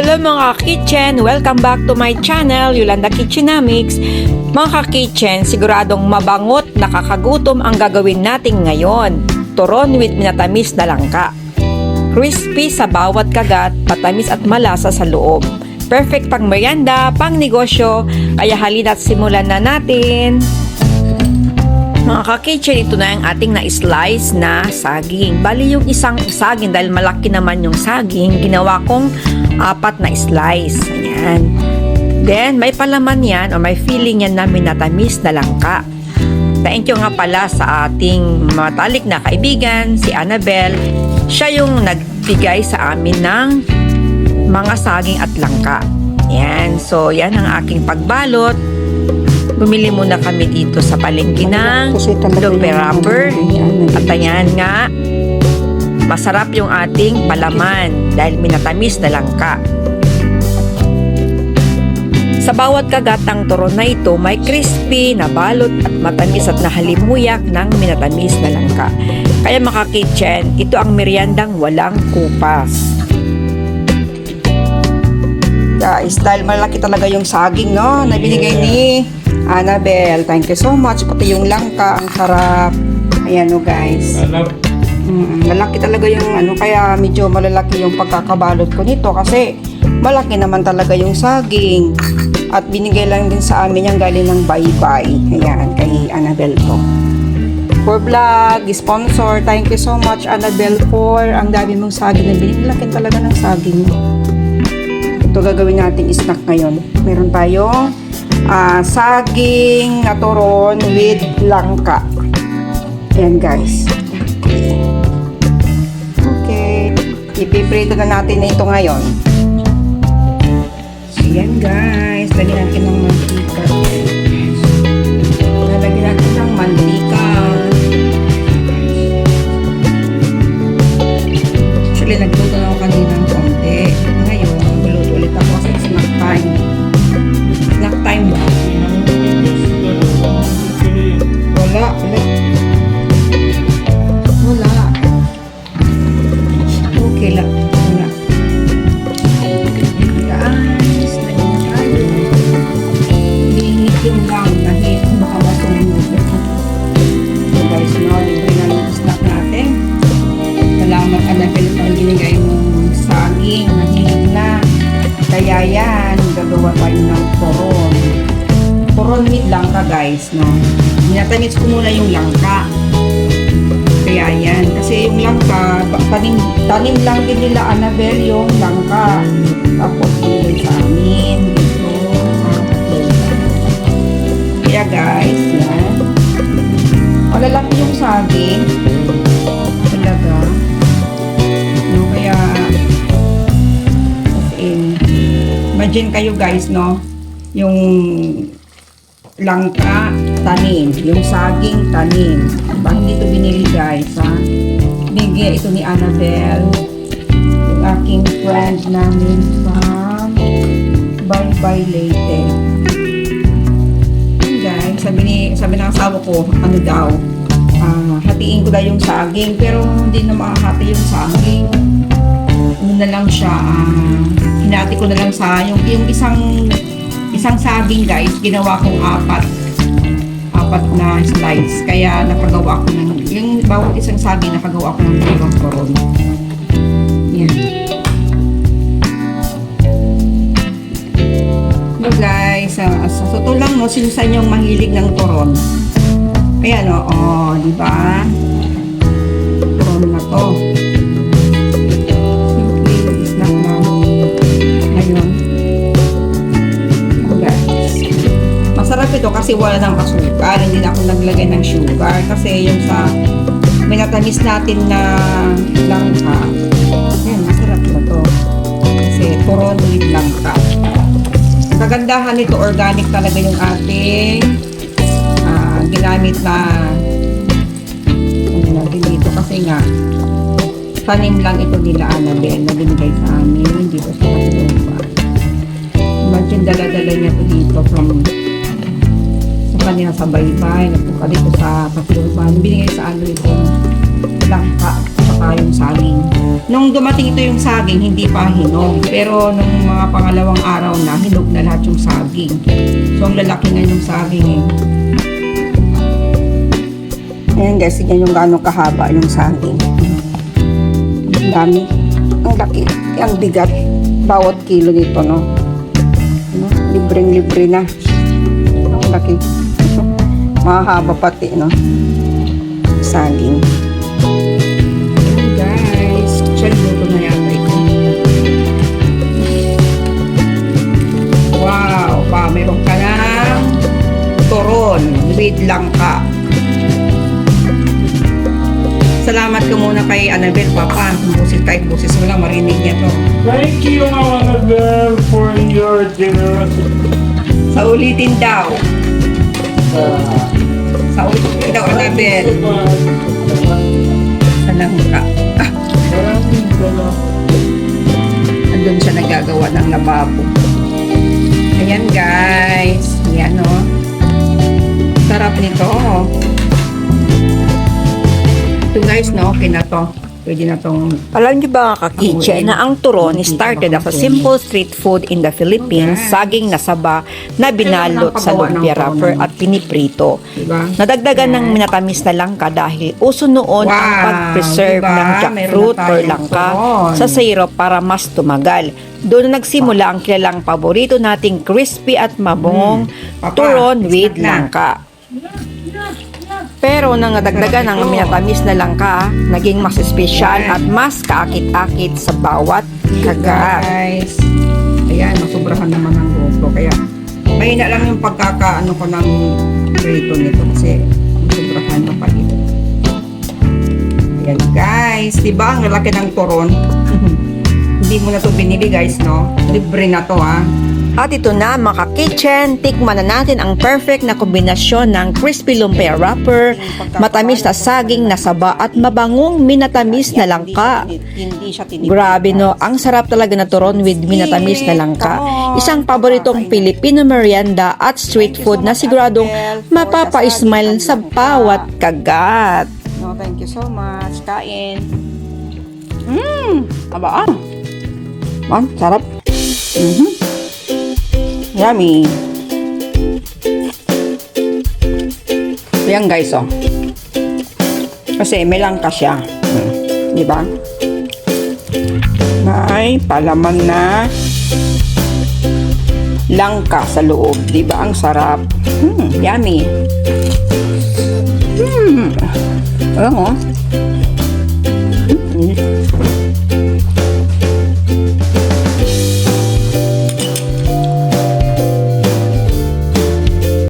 Hello mga ka-kitchen! Welcome back to my channel, Yolanda Kitchenamics. Mga ka-kitchen, siguradong mabangot, nakakagutom ang gagawin natin ngayon. Turon with minatamis na langka. Crispy sa bawat kagat, patamis at malasa sa loob. Perfect pang merienda, pang negosyo, kaya halina't simulan na natin. Mga ka-kitchen, ito na yung ating na-slice na saging. Bali yung isang saging, dahil malaki naman yung saging, ginawa kong apat na slice. Ayan. Then, may palaman yan o may feeling yan na minatamis na langka. Thank you nga pala sa ating matalik na kaibigan, si Annabel. Siya yung nagbigay sa amin ng mga saging at langka. Yan. So, yan ang aking pagbalot. Bumili muna kami dito sa palengke ng Lupe At ayan nga, masarap yung ating palaman dahil minatamis na langka. Sa bawat kagatang turon na ito, may crispy na balot at matamis at nahalimuyak ng minatamis na langka. Kaya maka-kitchen, ito ang meriendang walang kupas. Guys, dahil malaki talaga yung saging, no? Na binigay ni Annabel. Thank you so much. Pati yung langka, ang sarap. Ayan, no, guys. Mm, malaki talaga yung ano, kaya medyo malalaki yung pagkakabalot ko nito kasi malaki naman talaga yung saging. At binigay lang din sa amin yung galing ng bye-bye. Ayan, kay Annabel ko. For vlog, sponsor, thank you so much Annabel for ang dami mong saging na binigay. Laki talaga ng saging. Ito gagawin nating snack ngayon. Meron tayong ah, saging na turon with langka. Ayan guys. Okay. Ipiprito na natin ito ngayon. So, yan guys. Lagyan natin ng mantika. Yan, gagawa tayo ng turon. Turon with langka guys, no. Minatamis ko muna yung langka. Kaya yan. Kasi yung langka, tanim, tanim lang din nila Annabel yung langka. Tapos binigay sa amin. Guys, no? Yung langka, tanim. Yung saging, tanim. Diba? Hindi ito binili guys, ha? Bigay ito ni Annabel. Yung aking friend namin from Bye Bye Leyte. Guys, sabi ni sabi ng asawa ko, ano daw, ah, hatiin ko daw yung saging, pero hindi na makahati yung saging. Na lang siya, ah, hinati ko na lang sa, yung, yung isang, isang saging guys, ginawa kong apat. Apat na slice. Kaya nakagawa ko ng, yung bawat isang saging, nakagawa ko ng dalawang koron. Yan. No guys, ah, sa totoo lang no, sino sa mahilig ng turon? Ayan o, oh, di ba? Turon na to. Masarap ito kasi wala ng asukal. Hindi na ako naglagay ng sugar. Kasi yung sa minatamis natin na langka, ayan, masarap na to. Kasi turon with langka. Kagandahan nito, organic talaga yung ating ah, ginamit na ano natin dito kasi nga tanim lang ito nila Annabel na binigay sa amin dito sa Katilupa. Imagine dala-dala niya to dito from sa kanila sa baybay, napunta dito sa Katilupa. Binigay sa ano ito langka, sa saka yung saging. Nung dumating ito yung saging, hindi pa hinog. Pero nung mga pangalawang araw na, hinog na lahat yung saging. So, ang lalaki nga yung saging eh. Ayan guys, tignan yung gano'ng kahaba yung saging. Ang dami. Ang laki. Ang bigat. Bawat kilo nito, no? no? Libreng-libre na. Ang laki. Mahaba pati, no? Saging. Guys, siya luto na yata ito. Wow! Pa, meron ka turon with langka. Salamat ka muna kay Annabel, Papa. Busis kahit busis mo lang, marinig niya to. Thank you, Annabelle, for your generosity. Sa ulitin daw. Sa ulitin daw, Annabel. Sa langka. Ah, andun siya nagagawa ng lababo. Ayan guys. Ayan o. Sarap nito. Ito guys, no? Okay na to. Pwede na tong Alam niyo ba mga kakitchen na ang turon started as a simple street food in the Philippines, saging na saba na binalot sa lumpia wrapper at piniprito. Diba? Nadagdagan ng minatamis na langka dahil uso noon ang Wow, pag-preserve diba? ng jackfruit or langka turon. sa syrup para mas tumagal. Doon na nagsimula ang kilalang paborito nating crispy at mabungong Hmm. Papa, turon with na. langka. Pero nang nadagdagan ng minatamis na langka, naging mas espesyal at mas kaakit-akit sa bawat kagat. Guys. Ayan, masubrahan naman ang gusto. Kaya, mahina lang yung pagkakaano ko ng prito nito kasi masubrahan na palit. Ayan guys, di ba ang lalaki ng turon? Hindi mo na to binili guys, no? Libre na to ah. At ito na mga kitchen, tikman na natin ang perfect na kombinasyon ng crispy lumpia wrapper, matamis na saging na saba at mabangong minatamis na langka. Grabe no, ang sarap talaga na turon with minatamis na langka. Isang paboritong Filipino merienda at street food na siguradong mapapa-smile sa bawat kagat. No, thank you so much. Kain. Mmm, aba ah. Man, sarap. Mhm. Yummy. Ayan guys, oh. Kasi may langka siya. Hmm. Di ba? May palaman na langka sa loob. Di ba? Ang sarap. Hmm, yummy. Hmm. Alam mo,